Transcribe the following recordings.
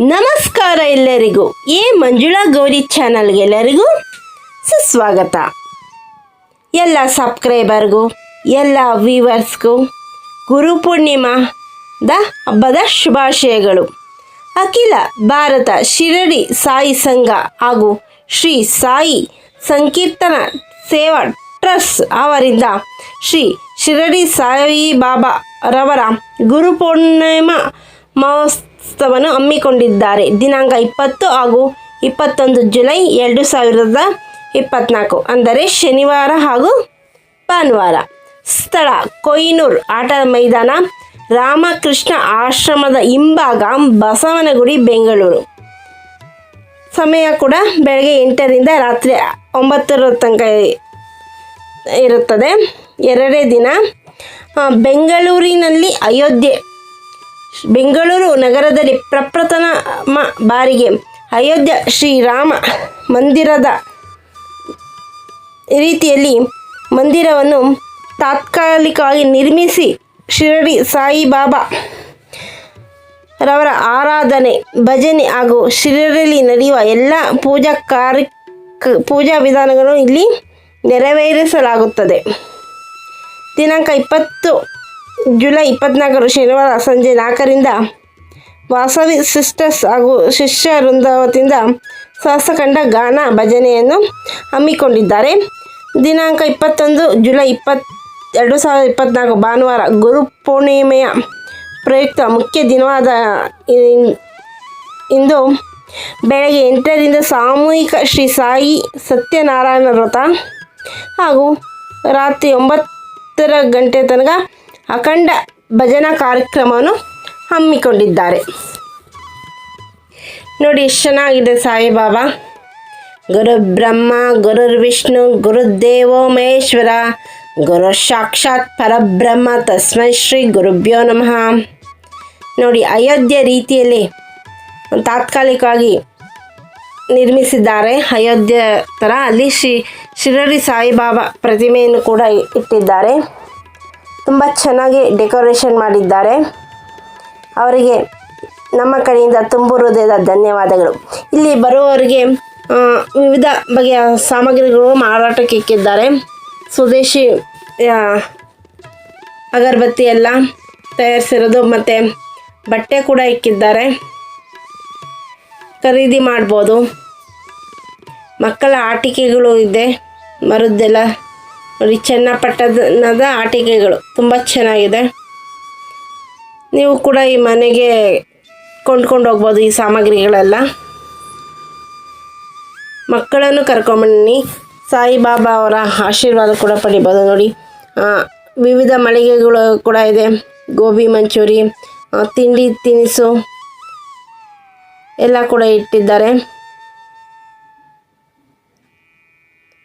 ನಮಸ್ಕಾರ ಎಲ್ಲರಿಗೂ ಎ ಮಂಜುಳಾ ಗೌರಿ ಚಾನಲ್ಗೆ ಎಲ್ಲರಿಗೂ ಸುಸ್ವಾಗತ. ಎಲ್ಲ ಸಬ್ಸ್ಕ್ರೈಬರ್ಗೂ ಎಲ್ಲ ವ್ಯೂವರ್ಸ್ಗೂ ಗುರುಪೂರ್ಣಿಮಾದ ಹಬ್ಬದ ಶುಭಾಶಯಗಳು. ಅಖಿಲ ಭಾರತ ಶಿರಡಿ ಸಾಯಿ ಸಂಘ ಹಾಗೂ ಶ್ರೀ ಸಾಯಿ ಸಂಕೀರ್ತನ ಸೇವಾ ಟ್ರಸ್ಟ್ ಅವರಿಂದ ಶ್ರೀ ಶಿರಡಿ ಸಾಯಿ ಬಾಬಾ ರವರ ಗುರುಪೂರ್ಣಿಮಾ ಮಹೋತ್ಸವವನ್ನು ಹಮ್ಮಿಕೊಂಡಿದ್ದಾರೆ. ದಿನಾಂಕ ಇಪ್ಪತ್ತು ಹಾಗೂ ಇಪ್ಪತ್ತೊಂದು ಜುಲೈ ಎರಡು ಸಾವಿರದ ಇಪ್ಪತ್ತ್ನಾಲ್ಕು ಅಂದರೆ ಶನಿವಾರ ಹಾಗೂ ಭಾನುವಾರ. ಸ್ಥಳ ಕೊಯ್ನೂರು, ಆಟದ ಮೈದಾನ, ರಾಮಕೃಷ್ಣ ಆಶ್ರಮದ ಹಿಂಭಾಗ, ಬಸವನಗುಡಿ, ಬೆಂಗಳೂರು. ಸಮಯ ಕೂಡ ಬೆಳಗ್ಗೆ ಎಂಟರಿಂದ ರಾತ್ರಿ ಒಂಬತ್ತರ ತನಕ ಇರುತ್ತದೆ. ಎರಡೇ ದಿನ ಬೆಂಗಳೂರಿನಲ್ಲಿ ಅಯೋಧ್ಯೆ ಬೆಂಗಳೂರು ನಗರದಲ್ಲಿ ಪ್ರಪ್ರಥಮ ಬಾರಿಗೆ ಅಯೋಧ್ಯ ಶ್ರೀರಾಮ ಮಂದಿರದ ರೀತಿಯಲ್ಲಿ ಮಂದಿರವನ್ನು ತಾತ್ಕಾಲಿಕವಾಗಿ ನಿರ್ಮಿಸಿ ಶಿರಡಿ ಸಾಯಿಬಾಬಾ ರವರ ಆರಾಧನೆ, ಭಜನೆ ಹಾಗೂ ಶಿರಡಿಯಲ್ಲಿ ನಡೆಯುವ ಎಲ್ಲ ಪೂಜಾ ಕಾರ್ಯ ಪೂಜಾ ವಿಧಾನಗಳನ್ನು ಇಲ್ಲಿ ನೆರವೇರಿಸಲಾಗುತ್ತದೆ. ದಿನಾಂಕ ಇಪ್ಪತ್ತು ಜುಲೈ ಇಪ್ಪತ್ನಾಲ್ಕರು ಶನಿವಾರ ಸಂಜೆ ನಾಲ್ಕರಿಂದ ವಾಸವಿ ಸಿಸ್ಟರ್ಸ್ ಹಾಗೂ ಶಿಷ್ಯ ವೃಂದಾವತಿಯಿಂದ ಸಹಸ್ರಖಂಡ ಗಾನ ಭಜನೆಯನ್ನು ಹಮ್ಮಿಕೊಂಡಿದ್ದಾರೆ. ದಿನಾಂಕ ಇಪ್ಪತ್ತೊಂದು ಜುಲೈ ಇಪ್ಪತ್ ಎರಡು ಸಾವಿರದ ಇಪ್ಪತ್ತ್ನಾಲ್ಕು ಭಾನುವಾರ ಗುರು ಪೂರ್ಣಿಮೆಯ ಪ್ರಯುಕ್ತ ಮುಖ್ಯ ದಿನವಾದ ಇಂದು ಬೆಳಗ್ಗೆ ಎಂಟರಿಂದ ಸಾಮೂಹಿಕ ಶ್ರೀ ಸಾಯಿ ಸತ್ಯನಾರಾಯಣ ವ್ರತ ಹಾಗೂ ರಾತ್ರಿ ಒಂಬತ್ತರ ಗಂಟೆ ತನಕ ಅಖಂಡ ಭಜನಾ ಕಾರ್ಯಕ್ರಮವನ್ನು ಹಮ್ಮಿಕೊಂಡಿದ್ದಾರೆ. ನೋಡಿ ಎಷ್ಟು ಚೆನ್ನಾಗಿದೆ ಸಾಯಿಬಾಬಾ. ಗುರು ಬ್ರಹ್ಮ ಗುರುರ್ ವಿಷ್ಣು ಗುರುದೇವೋ ಮಹೇಶ್ವರ ಗುರು ಸಾಕ್ಷಾತ್ ಪರಬ್ರಹ್ಮ, ತಸ್ಮೈ ಶ್ರೀ ಗುರುಭ್ಯೋ ನಮಃ. ನೋಡಿ ಅಯೋಧ್ಯೆ ರೀತಿಯಲ್ಲಿ ತಾತ್ಕಾಲಿಕವಾಗಿ ನಿರ್ಮಿಸಿದ್ದಾರೆ. ಅಯೋಧ್ಯೆ ಥರ ಅಲ್ಲಿ ಶ್ರೀ ಶಿರಡಿ ಸಾಯಿಬಾಬಾ ಪ್ರತಿಮೆಯನ್ನು ಕೂಡ ಇಟ್ಟಿದ್ದಾರೆ. ತುಂಬ ಚೆನ್ನಾಗಿ ಡೆಕೋರೇಷನ್ ಮಾಡಿದ್ದಾರೆ. ಅವರಿಗೆ ನಮ್ಮ ಕಡೆಯಿಂದ ತುಂಬು ಹೃದಯದ ಧನ್ಯವಾದಗಳು. ಇಲ್ಲಿ ಬರುವವರಿಗೆ ವಿವಿಧ ಬಗೆಯ ಸಾಮಗ್ರಿಗಳು ಮಾರಾಟಕ್ಕೆ ಇಕ್ಕಿದ್ದಾರೆ. ಸ್ವದೇಶಿ ಅಗರಬತ್ತಿ ಎಲ್ಲ ತಯಾರಿಸಿರೋದು ಮತ್ತು ಬಟ್ಟೆ ಕೂಡ ಇಕ್ಕಿದ್ದಾರೆ. ಖರೀದಿ ಮಾಡ್ಬೋದು. ಮಕ್ಕಳ ಆಟಿಕೆಗಳು ಇದೆ. ಮರದ್ದೆಲ್ಲ ಚನ್ನಪಟ್ಟಣದ ಆಟಿಕೆಗಳು ತುಂಬ ಚೆನ್ನಾಗಿದೆ. ನೀವು ಕೂಡ ಈ ಮನೆಗೆ ಕೊಂಡ್ಕೊಂಡು ಹೋಗ್ಬೋದು ಈ ಸಾಮಗ್ರಿಗಳೆಲ್ಲ. ಮಕ್ಕಳನ್ನು ಕರ್ಕೊಂಬನ್ನಿ. ಸಾಯಿಬಾಬಾ ಅವರ ಆಶೀರ್ವಾದ ಕೂಡ ಪಡಿಬೋದು ನೋಡಿ. ವಿವಿಧ ಮಳಿಗೆಗಳು ಕೂಡ ಇದೆ. ಗೋಬಿ ಮಂಚೂರಿ ತಿಂಡಿ ತಿನಿಸು ಎಲ್ಲ ಕೂಡ ಇಟ್ಟಿದ್ದಾರೆ.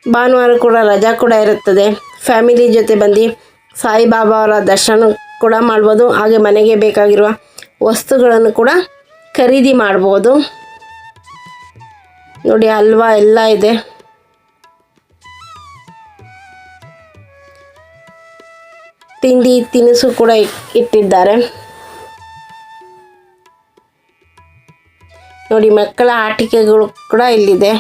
ಭಾನುವಾರ ಕೂಡ ರಜಾ ಕೂಡ ಇರುತ್ತದೆ. ಫ್ಯಾಮಿಲಿ ಜೊತೆ ಬಂದು ಸಾಯಿಬಾಬಾ ಅವರ ದರ್ಶನ ಕೂಡ ಮಾಡ್ಬೋದು. ಹಾಗೆ ಮನೆಗೆ ಬೇಕಾಗಿರುವ ವಸ್ತುಗಳನ್ನು ಕೂಡ ಖರೀದಿ ಮಾಡ್ಬೋದು. ನೋಡಿ, ಹಲ್ವಾ ಎಲ್ಲ ಇದೆ. ತಿಂಡಿ ತಿನಿಸು ಕೂಡ ಇಟ್ಟಿದ್ದಾರೆ. ನೋಡಿ, ಮಕ್ಕಳ ಆಟಿಕೆಗಳು ಕೂಡ ಇಲ್ಲಿದೆ.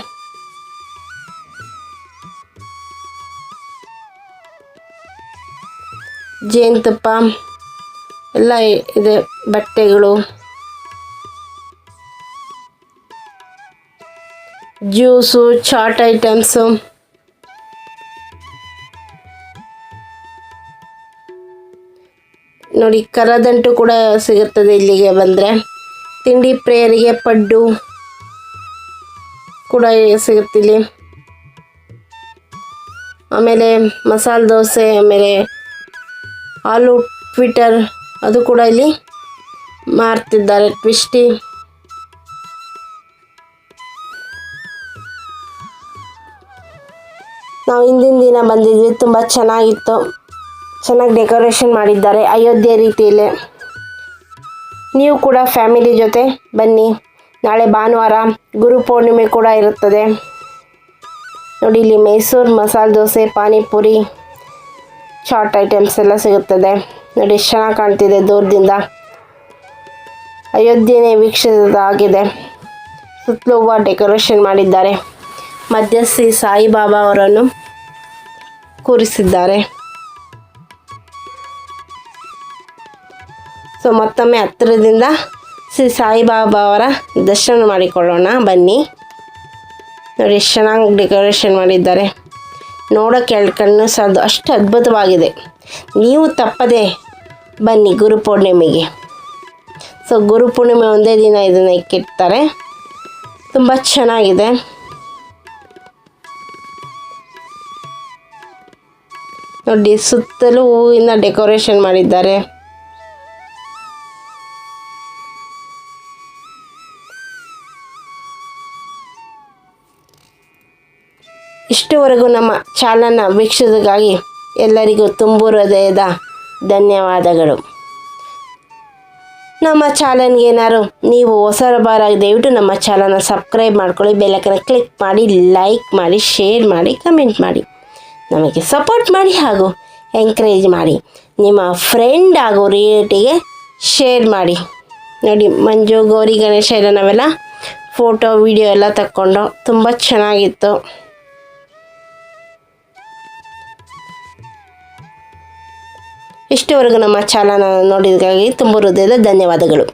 ಜೇನುತುಪ್ಪ, ಎಲ್ಲ ಇದೆ. ಬಟ್ಟೆಗಳು. Juice, chaat items. ನೋಡಿ, ಕರದಂಟು ಕೂಡ ಸಿಗುತ್ತದೆ ಇಲ್ಲಿಗೆ ಬಂದರೆ. ತಿಂಡಿ ಪ್ರೇಯರಿಗೆ ಪಡ್ಡು ಕೂಡ ಸಿಗುತ್ತೆ ಇಲ್ಲಿ ಆಮೇಲೆ ಮಸಾಲೆ ದೋಸೆ, ಆಮೇಲೆ ಆಲೂ, ಟ್ವಿಟರ್ ಅದು ಕೂಡ ಇಲ್ಲಿ ಮಾರ್ತಿದ್ದಾರೆ. ಟ್ವಿಸ್ಟಿ. ನಾವು ಹಿಂದಿನ ದಿನ ಬಂದಿದ್ವಿ, ತುಂಬ ಚೆನ್ನಾಗಿತ್ತು. ಚೆನ್ನಾಗಿ ಡೆಕೋರೇಷನ್ ಮಾಡಿದ್ದಾರೆ ಅಯೋಧ್ಯೆ ರೀತಿಯಲ್ಲಿ ನೀವು ಕೂಡ ಫ್ಯಾಮಿಲಿ ಜೊತೆ ಬನ್ನಿ. ನಾಳೆ ಭಾನುವಾರ ಗುರು ಪೂರ್ಣಿಮೆ ಕೂಡ ಇರುತ್ತದೆ. ನೋಡಿ ಇಲ್ಲಿ ಮೈಸೂರು ಮಸಾಲೆ ದೋಸೆ, ಪಾನಿಪುರಿ. ಚಾಟ್ ಐಟಮ್ಸ್ ಎಲ್ಲ ಸಿಗುತ್ತದೆ. ನೋಡಿ ಎಷ್ಟು ಚೆನ್ನಾಗಿ ಕಾಣ್ತಿದೆ ದೂರದಿಂದ. ಅಯೋಧ್ಯೆನೇ ವೀಕ್ಷಿಸಿದಾಗಿದೆ. ಸುತ್ತಲೂ ಹೂವು ಡೆಕೋರೇಷನ್ ಮಾಡಿದ್ದಾರೆ. ಮಧ್ಯ ಶ್ರೀ ಸಾಯಿಬಾಬಾ ಅವರನ್ನು ಕೂರಿಸಿದ್ದಾರೆ. ಸೊ ಮತ್ತೊಮ್ಮೆ ಹತ್ತಿರದಿಂದ ಶ್ರೀ ಸಾಯಿಬಾಬಾ ಅವರ ದರ್ಶನ ಮಾಡಿಕೊಳ್ಳೋಣ. ಬನ್ನಿ. ನೋಡಿ ಎಷ್ಟು ಚೆನ್ನಾಗಿ ಡೆಕೋರೇಷನ್ ಮಾಡಿದ್ದಾರೆ. ನೋಡೋಕ್ಕೆ ಎರಡು ಕಣ್ಣು ಸಾಲದು ಅಷ್ಟು ಅದ್ಭುತವಾಗಿದೆ. ನೀವು ತಪ್ಪದೆ ಬನ್ನಿ ಗುರುಪೂರ್ಣಿಮೆಗೆ ಸೊ ಗುರುಪೂರ್ಣಿಮೆ ಒಂದೇ ದಿನ ಇದನ್ನು ಇಕ್ಕಿರ್ತಾರೆ. ತುಂಬ ಚೆನ್ನಾಗಿದೆ. ನೋಡಿ, ಸುತ್ತಲೂ ಹೂವಿನ ಡೆಕೋರೇಷನ್ ಮಾಡಿದ್ದಾರೆ. ಇಷ್ಟುವರೆಗೂ ನಮ್ಮ ಚಾಲನ ವೀಕ್ಷಿಸೋದಕ್ಕಾಗಿ ಎಲ್ಲರಿಗೂ ತುಂಬು ಹೃದಯದ ಧನ್ಯವಾದಗಳು. ನಮ್ಮ ಚಾನಲ್ಗೆ ಏನಾದ್ರು ನೀವು ಹೊಸಬರಾಗಿ ದಯವಿಟ್ಟು ನಮ್ಮ ಚಾನಲ್ನ ಸಬ್ಸ್ಕ್ರೈಬ್ ಮಾಡ್ಕೊಳ್ಳಿ ಬೆಲ್ಲಕ್ಕನ ಕ್ಲಿಕ್ ಮಾಡಿ, ಲೈಕ್ ಮಾಡಿ, ಶೇರ್ ಮಾಡಿ, ಕಮೆಂಟ್ ಮಾಡಿ. ನಮಗೆ ಸಪೋರ್ಟ್ ಮಾಡಿ ಹಾಗೂ ಎಂಕರೇಜ್ ಮಾಡಿ. ನಿಮ್ಮ ಫ್ರೆಂಡ್ ಹಾಗೂ ರಿಲೇಟಿಗೆ ಶೇರ್ ಮಾಡಿ. ನೋಡಿ, ಮಂಜು, ಗೌರಿ, ಗಣೇಶ ಎಲ್ಲ ನಾವೆಲ್ಲ ಫೋಟೋ, ವಿಡಿಯೋ ಎಲ್ಲ ತಕ್ಕೊಂಡು ತುಂಬ ಚೆನ್ನಾಗಿತ್ತು. ಇಷ್ಟವರೆಗೂ ನಮ್ಮ ಚಾನಲ್ ನೋಡಿದಕ್ಕಾಗಿ ತುಂಬ ಹೃದಯದ ಧನ್ಯವಾದಗಳು.